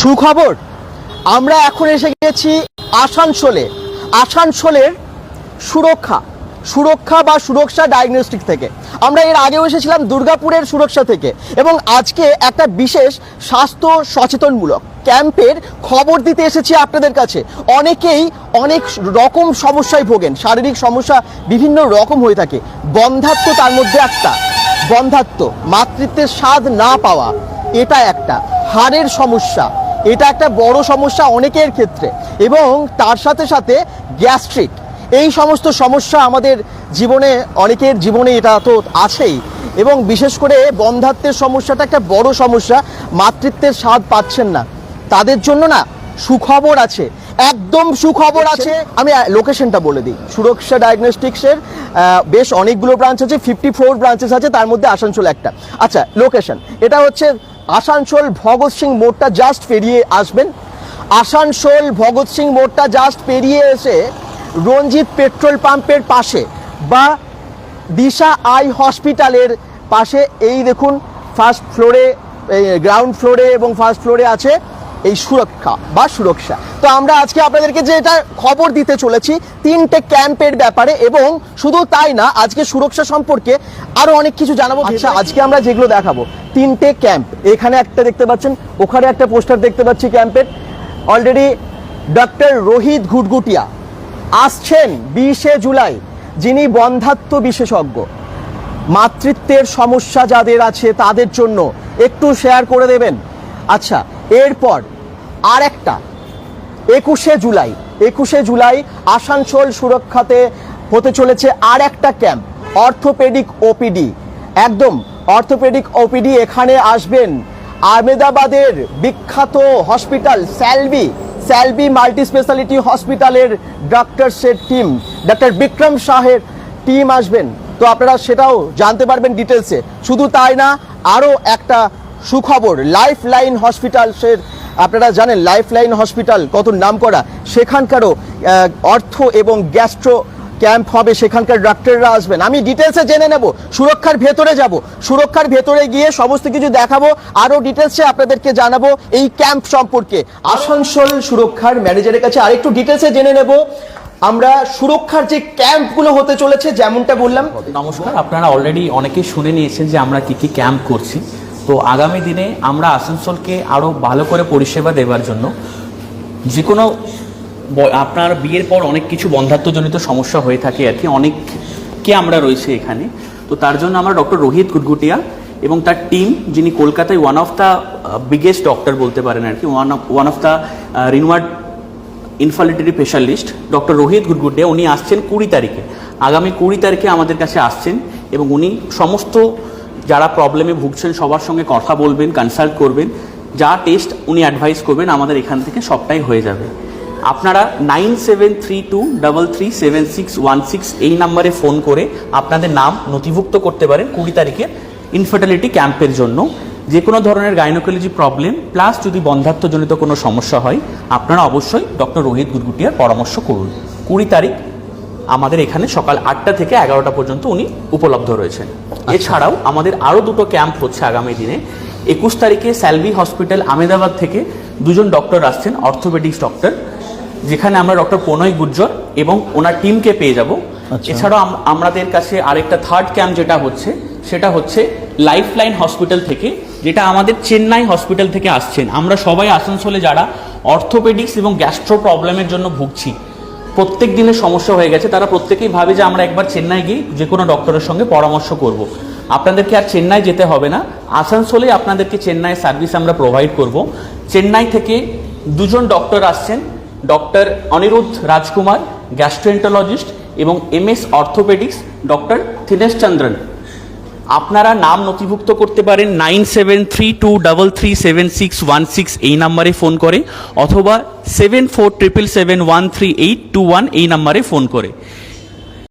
সুখবর, আমরা এখন এসে গেছি আসানসোলে। আসানসোলের সুরক্ষা সুরক্ষা বা সুরক্ষা ডায়াগনস্টিক থেকে। আমরা এর আগেও এসেছিলাম দুর্গাপুরের সুরক্ষা থেকে এবং আজকে একটা বিশেষ স্বাস্থ্য সচেতনমূলক ক্যাম্পের খবর দিতে এসেছি আপনাদের কাছে। অনেকেই অনেক রকম সমস্যায় ভোগেন, শারীরিক সমস্যা বিভিন্ন রকম হয়ে থাকে। বন্ধাত্ম তার মধ্যে একটা। বন্ধাত্ম, মাতৃত্বের স্বাদ না পাওয়া, এটা একটা। হাড়ের সমস্যা এটা একটা বড় সমস্যা অনেকের ক্ষেত্রে। এবং তার সাথে সাথে গ্যাস্ট্রিক। এই সমস্ত সমস্যা আমাদের জীবনে অনেকের জীবনে এটা তো আছেই। এবং বিশেষ করে বন্ধাত্বের সমস্যাটা একটা বড় সমস্যা। মাতৃত্বের স্বাদ পাচ্ছেন না। তাদের জন্য না সুখবর আছে। একদম সুখবর আছে। আমি লোকেশনটা বলে দিই। সুরক্ষা ডায়াগনস্টিক্সের বেশ অনেকগুলো ব্রাঞ্চ আছে ফিফটি ফোর ব্রাঞ্চেস আছে তার মধ্যে আসানসোল একটা। আচ্ছা লোকেশন এটা হচ্ছে আসানসোল ভগৎ সিং মোড়টা জাস্ট পেরিয়ে আসবেন। আসানসোল ভগৎ সিং মোড়টা জাস্ট পেরিয়ে এসে রঞ্জিত পেট্রোল পাম্পের পাশে বা দিশা আই হসপিটালের পাশে এই দেখুন ফার্স্ট ফ্লোরে গ্রাউন্ড ফ্লোরে এবং ফার্স্ট ফ্লোরে আছে এই সুরক্ষা বা সুরক্ষা। তো আমরা আজকে আপনাদেরকে যে এটা খবর দিতে চলেছি তিনটে ক্যাম্পের ব্যাপারে এবং শুধু তাই না আজকে সুরক্ষা সম্পর্কে আরও অনেক কিছু জানাব। আচ্ছা আজকে আমরা যেগুলো দেখাবো তিনটে ক্যাম্প। এখানে একটা দেখতে পাচ্ছেন, ওখানে একটা পোস্টার দেখতে পাচ্ছি ক্যাম্পের। অলরেডি ডক্টর রোহিত ঘুটগুটিয়া আসছেন বিশে জুলাই, যিনি বন্ধাত্ম বিশেষজ্ঞ। মাতৃত্বের সমস্যা যাদের আছে তাদের জন্য একটু শেয়ার করে দেবেন। আচ্ছা এরপর আর একটা একুশে জুলাই একুশে জুলাই আসানসোল সুরক্ষাতে হতে চলেছে আর একটা ক্যাম্প, অর্থোপেডিক ওপিডি। একদম অর্থোপেডিক ওপিডি এখানে আসবেন। আহমেদাবাদের বিখ্যাত hospital Salvi Salvi multi speciality হসপিটালের ডক্টরসের টিম ডক্টর বিক্রম শাহের টিম আসবেন। তো আপনারা সেটাও জানতে পারবেন ডিটেলসে। শুধু তাই না, আরও একটা সুখবর লাইফ লাইন হসপিটালসের আপনারা জানেন লাইফ লাইন হসপিটাল কত নাম করা, সেখানকারও অর্থ এবং গ্যাস্ট্রো ক্যাম্প হবে, সেখানকার ডাক্তাররা আসবেন। আমি ডিটেলসে জেনে নেব, সুরক্ষার ভেতরে যাব। সুরক্ষার ভেতরে গিয়ে সমস্ত কিছু দেখাবো, আরও ডিটেলসে আপনাদেরকে জানাব এই ক্যাম্প সম্পর্কে। আসানসোল সুরক্ষার ম্যানেজারের কাছে আরেকটু ডিটেলসে জেনে নেব। আমরা সুরক্ষার যে ক্যাম্পগুলো হতে চলেছে, যেমনটা বললাম। নমস্কার, আপনারা অলরেডি অনেকেই শুনে নিয়েছেন যে আমরা কি কি ক্যাম্প করছি। তো আগামী দিনে আমরা আসানসোলকে আরও ভালো করে পরিষেবা দেওয়ার জন্য যে কোনো আপনার বিয়ের পর অনেক কিছু বন্ধাত্মজনিত সমস্যা হয়ে থাকে আর কি, অনেককে আমরা রয়েছে এখানে। তো তার জন্য আমরা ডক্টর রোহিত গুটগুটিয়া এবং তার টিম যিনি কলকাতায় one of the biggest doctor বলতে পারেন আর কি one of one of the renowned infertility specialist doctor Rohit Gudgude উনি আসছেন কুড়ি তারিখে। আগামী কুড়ি তারিখে আমাদের কাছে আসছেন এবং উনি সমস্ত যারা প্রবলেমে ভুগছেন সবার সঙ্গে কথা বলবেন কনসাল্ট করবেন, যা টেস্ট উনি অ্যাডভাইস করবেন আমাদের এখান থেকে সবটাই হয়ে যাবে। আপনারা nine seven three two double three seven six one six এই নাম্বারে ফোন করে আপনাদের নাম নথিভুক্ত করতে পারেন কুড়ি তারিখে ইনফার্টিলিটি ক্যাম্পের জন্য। যে কোনো ধরনের গাইনোকোলজি প্রবলেম প্লাস যদি বন্ধাত্মজনিত কোনো সমস্যা হয় আপনারা অবশ্যই ডক্টর রোহিত গুরগুটিয়ার পরামর্শ করুন। কুড়ি তারিখ আমাদের এখানে সকাল আটটা থেকে এগারোটা পর্যন্ত উনি উপলব্ধ রয়েছেন। এছাড়াও আমাদের আরও দুটো ক্যাম্প হচ্ছে আগামী দিনে। একুশ তারিখে স্যালভি হসপিটাল আমেদাবাদ থেকে দুজন ডক্টর আসছেন অর্থোপেডিক্স ডক্টর যেখানে আমরা ডক্টর প্রণয় গুজ্জর এবং ওনার টিমকে পেয়ে যাব আচ্ছা। এছাড়াও আমাদের কাছে আরেকটা থার্ড ক্যাম্প যেটা হচ্ছে সেটা হচ্ছে লাইফ লাইন হসপিটাল থেকে যেটা আমাদের চেন্নাই হসপিটাল থেকে আসছেন আমরা সবাই আসানসোলে যারা অর্থোপেডিক্স এবং গ্যাস্ট্রো প্রবলেমের জন্য ভুগছি প্রত্যেক দিনের সমস্যা হয়ে গেছে তারা প্রত্যেকেই ভাবে যে আমরা একবার চেন্নাই গিয়ে যে কোনো ডক্টরের সঙ্গে পরামর্শ করব। আপনাদেরকে আর চেন্নাই যেতে হবে না আসানসোলে আপনাদেরকে চেন্নাই সার্ভিস আমরা প্রোভাইড করব চেন্নাই থেকে দুজন ডক্টর আসছেন ডক্টর অনিরুদ্ধ রাজকুমার গ্যাস্ট্রোএন্টোলজিস্ট এবং M S orthopaedics doctor Thinesh Chandran. আপনারা নাম নথিভুক্ত করতে পারেন nine seven three two double three seven six one six এই নাম্বারে ফোন করে অথবা seven four triple seven one three eight two one এই নাম্বারে ফোন করে।